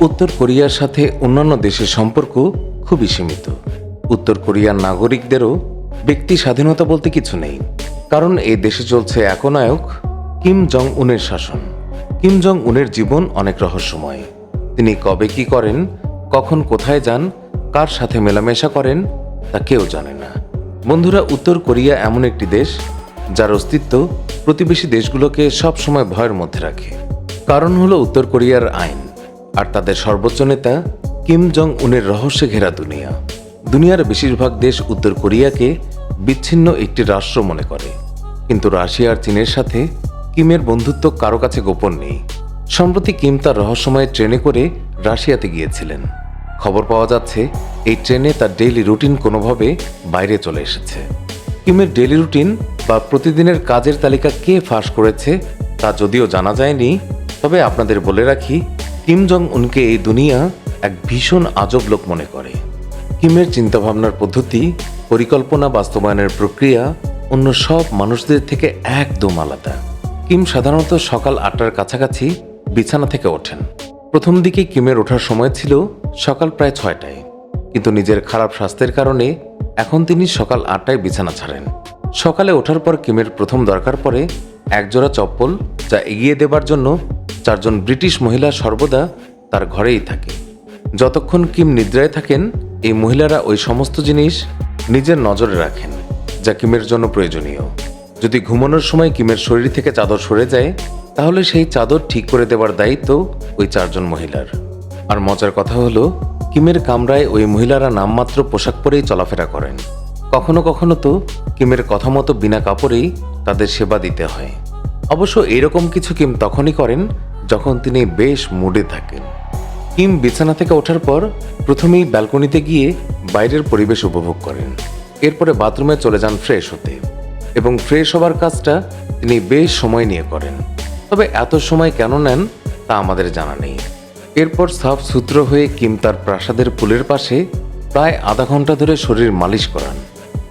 উত্তর কোরিয়ার সাথে অন্যান্য দেশের সম্পর্ক খুবই সীমিত। উত্তর কোরিয়ার নাগরিকদেরও ব্যক্তি স্বাধীনতা বলতে কিছু নেই, কারণ এই দেশে চলছে একনায়ক কিম জং উনের শাসন। কিম জং উনের জীবন অনেক রহস্যময়। তিনি কবে কি করেন, কখন কোথায় যান, কার সাথে মেলামেশা করেন, তা কেউ জানে না। বন্ধুরা, উত্তর কোরিয়া এমন একটি দেশ, যার অস্তিত্ব প্রতিবেশী দেশগুলোকে সবসময় ভয়ের মধ্যে রাখে। কারণ হলো উত্তর কোরিয়ার আইন। আর তাদের সর্বোচ্চ নেতা কিম জং উনের রহস্যে ঘেরা দুনিয়া। দুনিয়ার বেশিরভাগ দেশ উত্তর কোরিয়াকে বিচ্ছিন্ন একটি রাষ্ট্র মনে করে। কিন্তু রাশিয়া আর চীনের সাথে কিমের বন্ধুত্ব কারও কাছে গোপন নেই। সম্প্রতি কিম তার রহস্যময় ট্রেনে করে রাশিয়াতে গিয়েছিলেন। খবর পাওয়া যাচ্ছে, এই ট্রেনে তার ডেইলি রুটিন কোনোভাবে বাইরে চলে এসেছে। কিমের ডেইলি রুটিন বা প্রতিদিনের কাজের তালিকা কে ফাঁস করেছে তা যদিও জানা যায়নি, তবে আপনাদের বলে রাখি কিম জং উনকে এই দুনিয়া এক ভীষণ আজব লোক মনে করে। কিমের চিন্তাভাবনার পদ্ধতি, পরিকল্পনা বাস্তবায়নের প্রক্রিয়া অন্য সব মানুষদের থেকে একদম আলাদা। কিম সাধারণত সকাল আটটার কাছাকাছি বিছানা থেকে ওঠেন। প্রথম দিকে কিমের ওঠার সময় ছিল সকাল প্রায় ছয়টায়। কিন্তু নিজের খারাপ স্বাস্থ্যের কারণে এখন তিনি সকাল আটটায় বিছানা ছাড়েন। সকালে ওঠার পর কিমের প্রথম দরকার পড়ে একজোড়া চপ্পল যা এগিয়ে দেবার জন্য চারজন ব্রিটিশ মহিলা সর্বদা তার ঘরেই থাকে। যতক্ষণ কিম নিদ্রায় থাকেন, এই মহিলারা ওই সমস্ত জিনিস নিজের নজরে রাখেন, যা কিমের জন্য প্রয়োজনীয়। যদি ঘুমানোর সময় কিমের শরীর থেকে চাদর সরে যায়, তাহলে সেই চাদর ঠিক করে দেওয়ার দায়িত্ব ওই চারজন মহিলার। আর মজার কথা হলো, কিমের কামরায় ওই মহিলারা নামমাত্র পোশাক পরেই চলাফেরা করেন। কখনো কখনো তো কিমের কথা মতো বিনা কাপড়েই তাদের সেবা দিতে হয়। অবশ্য এরকম কিছু কিম তখনই করেন যখন তিনি বেশ মুডে থাকেন। কিম বিছানা থেকে ওঠার পর প্রথমেই ব্যালকনিতে গিয়ে বাইরের পরিবেশ উপভোগ করেন। এরপরে বাথরুমে চলে যান ফ্রেশ হতে এবং ফ্রেশ হবার কাজটা তিনি বেশ সময় নিয়ে করেন। তবে এত সময় কেন নেন তা আমাদের জানা নেই। এরপর সাফ সূত্র হয়ে কিম তার প্রাসাদের পুলের পাশে প্রায় আধা ঘণ্টা ধরে শরীর মালিশ করান।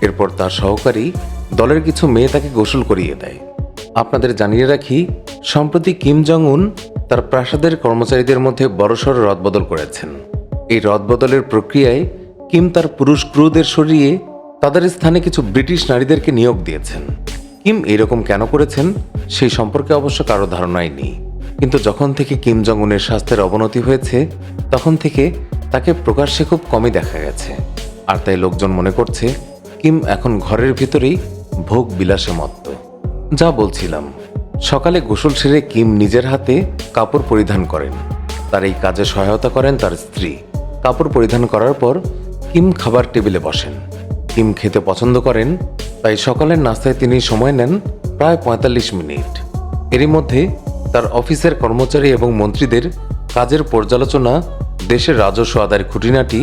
এরপর তার সহকারী দলের কিছু মেয়ে তাকে গোসল করিয়ে দেয়। আপনাদের জানিয়ে রাখি, সম্প্রতি কিম জং উন তার প্রাসাদের কর্মচারীদের মধ্যে বড়সড় রদবদল করেছেন। এই রদবদলের প্রক্রিয়ায় কিম তার পুরুষ ক্রুদের সরিয়ে তাদের স্থানে কিছু ব্রিটিশ নারীদেরকে নিয়োগ দিয়েছেন। কিম এরকম কেন করেছেন, সেই সম্পর্কে অবশ্য কারও ধারণাই নেই। কিন্তু যখন থেকে কিম জং উনের স্বাস্থ্যের অবনতি হয়েছে, তখন থেকে তাকে প্রকাশ্যে খুব কমই দেখা গেছে। আর তাই লোকজন মনে করছে কিম এখন ঘরের ভিতরেই ভোগ বিলাসে মত্ত। যা বলছিলাম, সকালে গোসল সেরে কিম নিজের হাতে কাপড় পরিধান করেন। তার এই কাজে সহায়তা করেন তার স্ত্রী। কাপড় পরিধান করার পর কিম খাবার টেবিলে বসেন। কিম খেতে পছন্দ করেন, তাই সকালের নাস্তায় তিনি সময় নেন প্রায় পঁয়তাল্লিশ মিনিট। এরই মধ্যে তার অফিসের কর্মচারী এবং মন্ত্রীদের কাজের পর্যালোচনা, দেশের রাজস্ব আদায়ের খুঁটিনাটি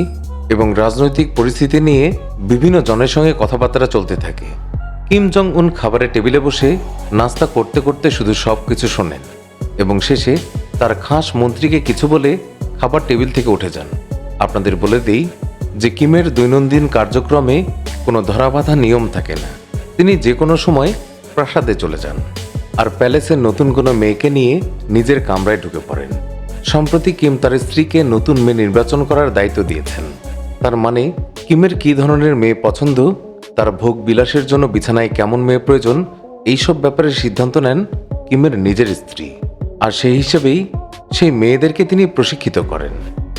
এবং রাজনৈতিক পরিস্থিতি নিয়ে বিভিন্ন জনের সঙ্গে কথাবার্তা চলতে থাকে। কিম জং উন খাবারের টেবিলে বসে নাস্তা করতে করতে শুধু সব কিছু শোনেন এবং শেষে তার খাস মন্ত্রীকে কিছু বলে খাবার টেবিল থেকে উঠে যান। আপনাদের বলে দেই যে কিমের দৈনন্দিন কার্যক্রমে কোনো ধরাবাধা নিয়ম থাকে না। তিনি যে কোনো সময় প্রাসাদে চলে যান আর প্যালেসের নতুন কোনো মেয়েকে নিয়ে নিজের কামরায় ঢুকে পড়েন। সম্প্রতি কিম তার স্ত্রীকে নতুন মেয়ে নির্বাচন করার দায়িত্ব দিয়েছেন। তার মানে কিমের কী ধরনের মেয়ে পছন্দ? তার ভোগ বিলাসের জন্য বিছানায় কেমন মেয়ে প্রয়োজন? এইসব ব্যাপারে সিদ্ধান্ত নেন কিমের নিজের স্ত্রী। আর সেই হিসেবেই সেই মেয়েদেরকে তিনি প্রশিক্ষিত করেন।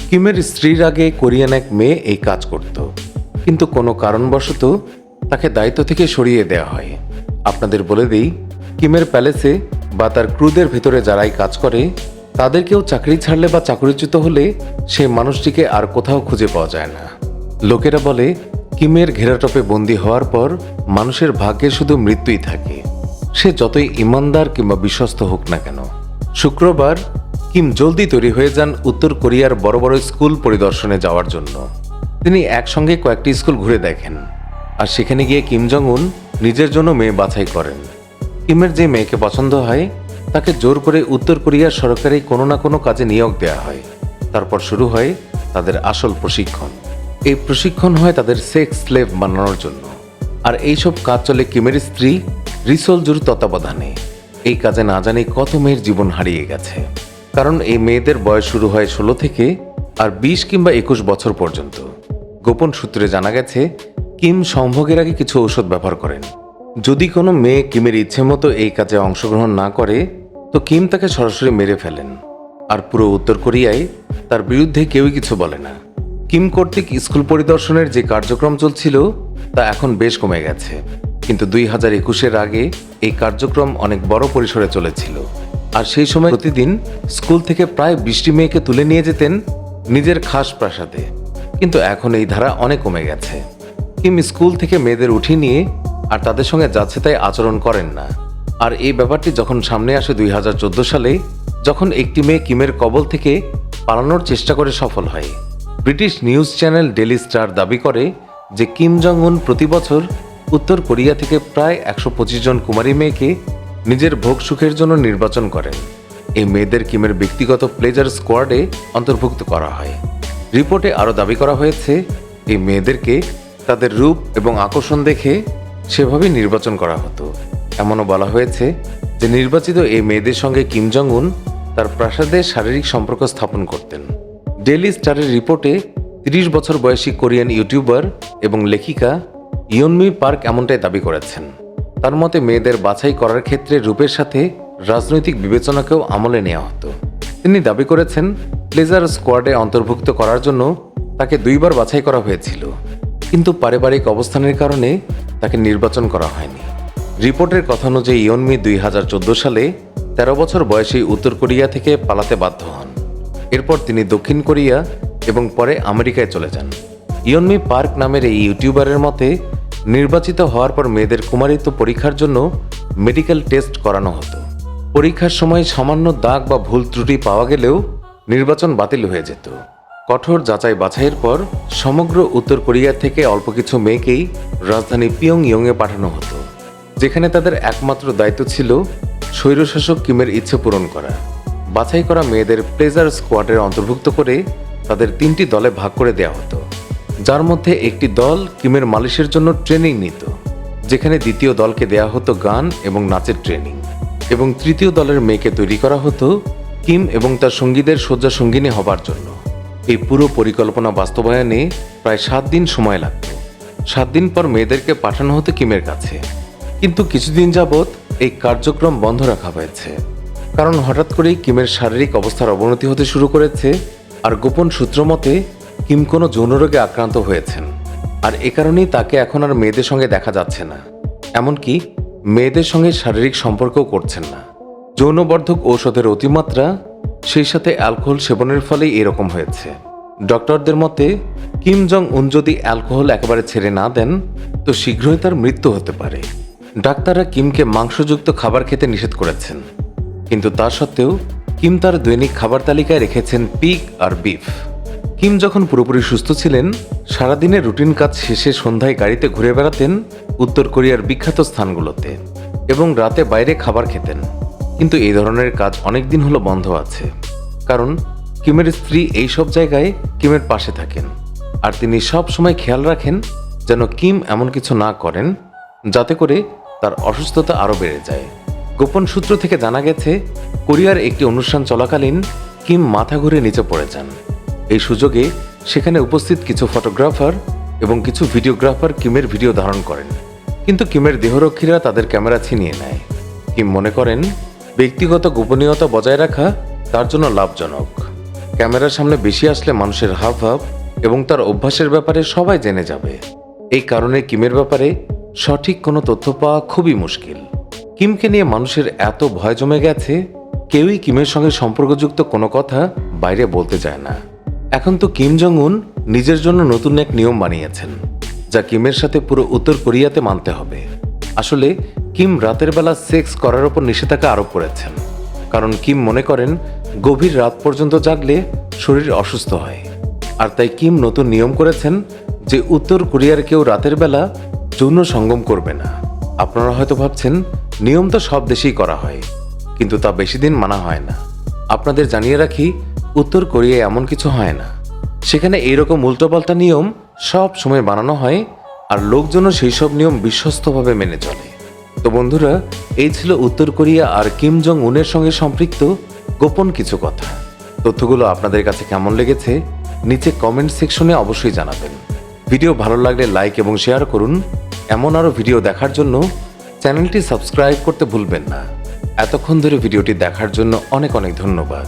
কিমের স্ত্রীর আগে কোরিয়ান এক মেয়ে এই কাজ করত। কিন্তু কোনো কারণবশত তাকে দায়িত্ব থেকে সরিয়ে দেওয়া হয়। আপনাদের বলে দিই, কিমের প্যালেসে বা তার ক্রুদের ভেতরে যারাই কাজ করে তাদের কেউ চাকরি ছাড়লে বা চাকরিচ্যুত হলে সেই মানুষটিকে আর কোথাও খুঁজে পাওয়া যায় না। লোকেরা বলে, কিমের ঘেরাটপে বন্দী হওয়ার পর মানুষের ভাগ্যে শুধু মৃত্যুই থাকে। সে যতই ইমানদার কিংবা বিশ্বস্ত হোক না কেন। শুক্রবার, কিম জলদি তৈরি হয়ে যান উত্তর কোরিয়ার বড় বড় স্কুল পরিদর্শনে যাওয়ার জন্য। তিনি একসঙ্গে কয়েকটি স্কুল ঘুরে দেখেন আর সেখানে গিয়ে কিম জং উন নিজের জন্য মেয়ে বাছাই করেন। কিমের যে মেয়েকে পছন্দ হয় তাকে জোর করে উত্তর কোরিয়ার সরকারি কোনো না কোনো কাজে নিয়োগ দেওয়া হয়। তারপর শুরু হয় তাদের আসল প্রশিক্ষণ। এই প্রশিক্ষণ হয় তাদের সেক্স স্লেভ বানানোর জন্য। আর এইসব কাজ চলে কিমের স্ত্রী রিসোলজুর তত্ত্বাবধানে। এই কাজে না জানি কত মেয়ের জীবন হারিয়ে গেছে। কারণ এই মেয়েদের বয়স শুরু হয় ষোলো থেকে আর বিশ কিংবা একুশ বছর পর্যন্ত। গোপন সূত্রে জানা গেছে, কিম সম্ভোগের আগে কিছু ঔষধ ব্যবহার করেন। যদি কোনো মেয়ে কিমের ইচ্ছে মতো এই কাজে অংশগ্রহণ না করে, তো কিম তাকে সরাসরি মেরে ফেলেন। আর পুরো উত্তর কোরিয়ায় তার বিরুদ্ধে কেউই কিছু বলে না। কিম কর্তৃক স্কুল পরিদর্শনের যে কার্যক্রম চলছিল, তা এখন বেশ কমে গেছে। কিন্তু দুই হাজার একুশের আগে এই কার্যক্রম অনেক বড় পরিসরে চলেছিল। আর সেই সময় প্রতিদিন স্কুল থেকে প্রায় বৃষ্টি মেয়েকে তুলে নিয়ে যেতেন নিজের খাস প্রাসাদে। কিন্তু এখন এই ধারা অনেক কমে গেছে। কিম স্কুল থেকে মেয়েদের উঠিয়ে নিয়ে আর তাদের সঙ্গে যাচ্ছে তাই আচরণ করেন না। আর এই ব্যাপারটি যখন সামনে আসে দুই হাজার চোদ্দ সালে যখন একটি মেয়ে কিমের কবল থেকে পালানোর চেষ্টা করে সফল হয়। British news channel Daily Star দাবি করে যে কিম জং উন প্রতি বছর উত্তর কোরিয়া থেকে প্রায় একশো পঁচিশ জন কুমারী মেয়েকে নিজের ভোগ সুখের জন্য নির্বাচন করেন। এই মেয়েদের কিমের ব্যক্তিগত প্লেজার স্কোয়াডে অন্তর্ভুক্ত করা হয়। রিপোর্টে আরও দাবি করা হয়েছে, এই মেয়েদেরকে তাদের রূপ এবং আকর্ষণ দেখে সেভাবেই নির্বাচন করা হতো। এমনও বলা হয়েছে যে নির্বাচিত এই মেয়েদের সঙ্গে কিম জং উন তার প্রাসাদে শারীরিক সম্পর্ক স্থাপন করতেন। ডেলি স্টারের রিপোর্টে তিরিশ বছর বয়সী কোরিয়ান ইউটিউবার এবং লেখিকা ইয়নমি পার্ক এমনটাই দাবি করেছেন। তার মতে মেয়েদের বাছাই করার ক্ষেত্রে রূপের সাথে রাজনৈতিক বিবেচনাকেও আমলে নেওয়া হতো। তিনি দাবি করেছেন প্লেজার স্কোয়াডে অন্তর্ভুক্ত করার জন্য তাকে দুইবার বাছাই করা হয়েছিল। কিন্তু পারিবারিক অবস্থানের কারণে তাকে নির্বাচন করা হয়নি। রিপোর্টের কথা অনুযায়ী ইয়নমি দুই হাজার চোদ্দ সালে তেরো বছর বয়সী উত্তর কোরিয়া থেকে পালাতে বাধ্য হন। এরপর তিনি দক্ষিণ কোরিয়া এবং পরে আমেরিকায় চলে যান। ইয়নমি পার্ক নামের এই ইউটিউবারের মতে, নির্বাচিত হওয়ার পর মেয়েদের কুমারিত্ব পরীক্ষার জন্য মেডিকেল টেস্ট করানো হতো। পরীক্ষার সময় সামান্য দাগ বা ভুল ত্রুটি পাওয়া গেলেও নির্বাচন বাতিল হয়ে যেত। কঠোর যাচাই বাছাইয়ের পর সমগ্র উত্তর কোরিয়া থেকে অল্প কিছু মেয়েকেই রাজধানী পিয়ং ইয়ংয়ে পাঠানো হতো, যেখানে তাদের একমাত্র দায়িত্ব ছিল স্বৈরশাসক কিমের ইচ্ছে পূরণ করা। বাছাই করা মেয়েদের প্লেজার স্কোয়াডের অন্তর্ভুক্ত করে তাদের তিনটি দলে ভাগ করে দেওয়া হতো। যার মধ্যে একটি দল কিমের মালিশের জন্য ট্রেনিং নিত, যেখানে দ্বিতীয় দলকে দেয়া হতো গান এবং নাচের ট্রেনিং এবং তৃতীয় দলের মেয়েকে তৈরি করা হতো কিম এবং তার সঙ্গীদের শয্যা সঙ্গিনী হবার জন্য। এই পুরো পরিকল্পনা বাস্তবায়নে প্রায় সাত দিন সময় লাগত। সাত দিন পর মেয়েদেরকে পাঠানো হতো কিমের কাছে। কিন্তু কিছুদিন যাবৎ এই কার্যক্রম বন্ধ রাখা হয়েছে। কারণ হঠাৎ করেই কিমের শারীরিক অবস্থার অবনতি হতে শুরু করেছে আর গোপন সূত্র মতে কিম কোনো যৌন রোগে আক্রান্ত হয়েছেন। আর এ কারণেই তাকে এখন আর মেয়েদের সঙ্গে দেখা যাচ্ছে না। এমনকি মেয়েদের সঙ্গে শারীরিক সম্পর্কও করছেন না। যৌনবর্ধক ঔষধের অতিমাত্রা সেই সাথে অ্যালকোহল সেবনের ফলেই এরকম হয়েছে। ডক্টরদের মতে, কিম জং উন যদি অ্যালকোহল একেবারে ছেড়ে না দেন, তো শীঘ্রই তার মৃত্যু হতে পারে। ডাক্তাররা কিমকে মাংসযুক্ত খাবার খেতে নিষেধ করেছেন। কিন্তু তা সত্ত্বেও, কিম তার দৈনিক খাবার তালিকায় রেখেছেন পিগ আর বিফ। কিম যখন পুরোপুরি সুস্থ ছিলেন, সারাদিনের রুটিন কাজ শেষে সন্ধ্যায় গাড়িতে ঘুরে বেড়াতেন উত্তর কোরিয়ার বিখ্যাত স্থানগুলোতে এবং রাতে বাইরে খাবার খেতেন। কিন্তু এই ধরনের কাজ অনেক দিন হলো বন্ধ আছে। কারণ কিমের স্ত্রী এই সব জায়গায় কিমের পাশে থাকেন। আর তিনি সব সময় খেয়াল রাখেন যেন কিম এমন কিছু না করেন, যাতে করে তার অসুস্থতা আরও বেড়ে যায়। গোপন সূত্র থেকে জানা গেছে, কোরিয়ার একটি অনুষ্ঠান চলাকালীন কিম মাথা ঘুরে নিচে পড়ে যান। এই সুযোগে সেখানে উপস্থিত কিছু ফটোগ্রাফার এবং কিছু ভিডিওগ্রাফার কিমের ভিডিও ধারণ করেন। কিন্তু কিমের দেহরক্ষীরা তাদের ক্যামেরা ছিনিয়ে নেয়। কিম মনে করেন ব্যক্তিগত গোপনীয়তা বজায় রাখা তার জন্য লাভজনক। ক্যামেরার সামনে বেশি আসলে মানুষের হাবভাব এবং তার অভ্যাসের ব্যাপারে সবাই জেনে যাবে। এই কারণে কিমের ব্যাপারে সঠিক কোনো তথ্য পাওয়া খুবই মুশকিল। কিমকে নিয়ে মানুষের এত ভয় জমে গেছে, কেউই কিমের সঙ্গে সম্পর্কযুক্ত কোনো কথা বাইরে বলতে চায় না। এখন তো কিম জং উন নিজের জন্য নতুন এক নিয়ম বানিয়েছেন, যা কিমের সাথে পুরো উত্তর কোরিয়াতে মানতে হবে। আসলে কিম রাতের বেলা সেক্স করার ওপর নিষেধাজ্ঞা আরোপ করেছেন। কারণ কিম মনে করেন, গভীর রাত পর্যন্ত জাগলে শরীর অসুস্থ হয়। আর তাই কিম নতুন নিয়ম করেছেন যে উত্তর কোরিয়ার কেউ রাতের বেলা যৌন সঙ্গম করবে না। আপনারা হয়তো ভাবছেন, নিয়ম তো সব দেশেই করা হয়, কিন্তু তা বেশি দিন মানা হয় না। আপনাদের জানিয়ে রাখি, উত্তর কোরিয়ায় এমন কিছু হয় না। সেখানে এইরকম উল্টোপাল্টা নিয়ম সব সময় বানানো হয়, আর লোকজনও সেই সব নিয়ম বিশ্বস্তভাবে মেনে চলে। তো বন্ধুরা, এই ছিল উত্তর কোরিয়া আর কিম জং উনের সঙ্গে সম্পৃক্ত গোপন কিছু কথা। তথ্যগুলো আপনাদের কাছে কেমন লেগেছে, নিচে কমেন্ট সেকশনে অবশ্যই জানাবেন। ভিডিও ভালো লাগলে লাইক এবং শেয়ার করুন। এমন আরও ভিডিও দেখার জন্য চ্যানেলটি সাবস্ক্রাইব করতে ভুলবেন না। এতক্ষণ ধরে ভিডিওটি দেখার জন্য অনেক অনেক ধন্যবাদ।